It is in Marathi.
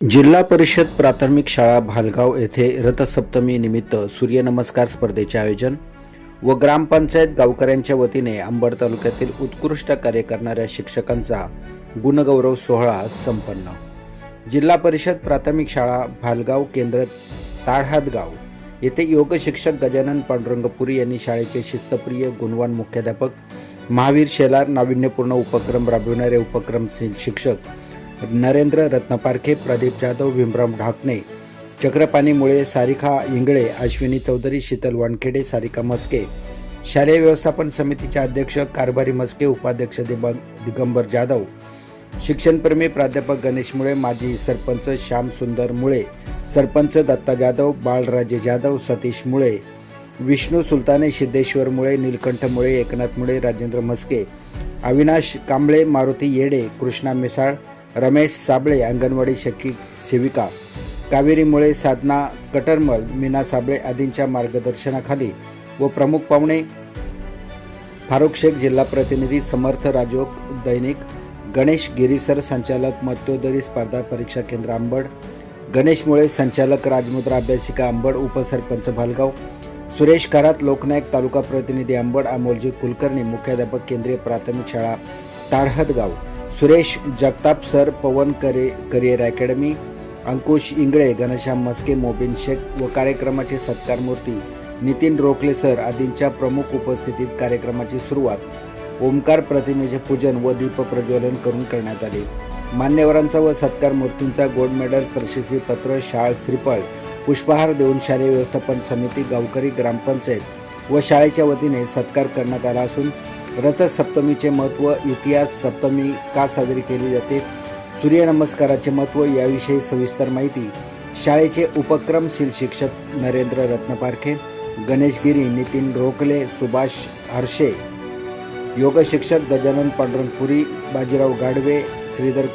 जिल्हा परिषद प्राथमिक शाळा भालगाव येथे रथसप्तमी निमित्त सूर्यनमस्कार स्पर्धेचे आयोजन व ग्रामपंचायत गावकऱ्यांच्या वतीने अंबड तालुक्यातील उत्कृष्ट कार्य करणाऱ्या शिक्षकांचा गुणगौरव सोहळा संपन्न. जिल्हा परिषद प्राथमिक शाळा भालगाव केंद्र ताळहादगाव येथे योग शिक्षक गजानन पांडुरंगपुरी यांनी शाळेचे शिस्तप्रिय गुणवान मुख्याध्यापक महावीर शेलार नाविन्यपूर्ण उपक्रम राबविणारे उपक्रम शिक्षक नरेंद्र रत्नपारखे प्रदीप जाधव भीमराव ढाकणे. चक्रपाणीमुळे सारिका इंगळे अश्विनी चौधरी शीतल वानखेडे सारिका मस्के. शालेय व्यवस्थापन समितीचे अध्यक्ष कारभारी मस्के उपाध्यक्ष दिबा दिगंबर जाधव. शिक्षणप्रेमी प्राध्यापक गणेश मुळे माजी सरपंच श्याम सुंदर मुळे सरपंच दत्ता जाधव बाळराजे जाधव सतीश मुळे. विष्णू सुलताने सिद्धेश्वर मुळे नीलकंठ मुळे एकनाथ मुळे राजेंद्र मस्के. अविनाश कांबळे मारुती येडे कृष्णा मिसाळ रमेश साबळे अंगणवाडी शकी सेविका. कावेरी मुळे साधना कटरमल मीना साबळे आदींच्या मार्गदर्शनाखाली व प्रमुख पाहुणे फारुख शेख जिल्हा प्रतिनिधी समर्थ राजोग दैनिक गणेश गिरीसर संचालक मत्योदरी स्पर्धा परीक्षा केंद्र आंबड गणेश मुळे संचालक राजमुद्रा अभ्यासिका आंबड उपसरपंच भालगाव सुरेश करात लोकनायक तालुका प्रतिनिधी आंबड अमोलजी कुलकर्णी मुख्याध्यापक केंद्रीय प्राथमिक शाळा Tadhadgaon. Suresh Jagtap sir Pavan Kare career academy Ankush Ingle Ghanshyam Maske Mobin Shaikh व कार्यक्रमाचे सत्कार मूर्ती नितीन रोखले सर आदींच्या प्रमुख उपस्थितीत कार्यक्रमाची सुरुवात ओंकार प्रतिमेचे पूजन व दीप प्रज्वलन करून करण्यात आले. मान्यवरांचा व सत्कार मूर्तींचा गोल्ड मेडल प्रशस्तीपत्र शाळ श्रीफळ पुष्पहार देऊन शालेय व्यवस्थापन समिती गावकरी ग्रामपंचायत व शाळेच्या वतीने सत्कार करण्यात आला असून रथसप्तमीचे महत्त्व इतिहास सप्तमी का साजरी केली जाते? सूर्यनमस्काराचे महत्त्व याविषयी सविस्तर माहिती शाळेचे उपक्रमशील शिक्षक नरेंद्र रत्नपारखे गणेशगिरी नितीन रोकले सुभाष हर्षे योगशिक्षक गजानन पांडुरंगपुरी बाजीराव गाडवे श्रीधर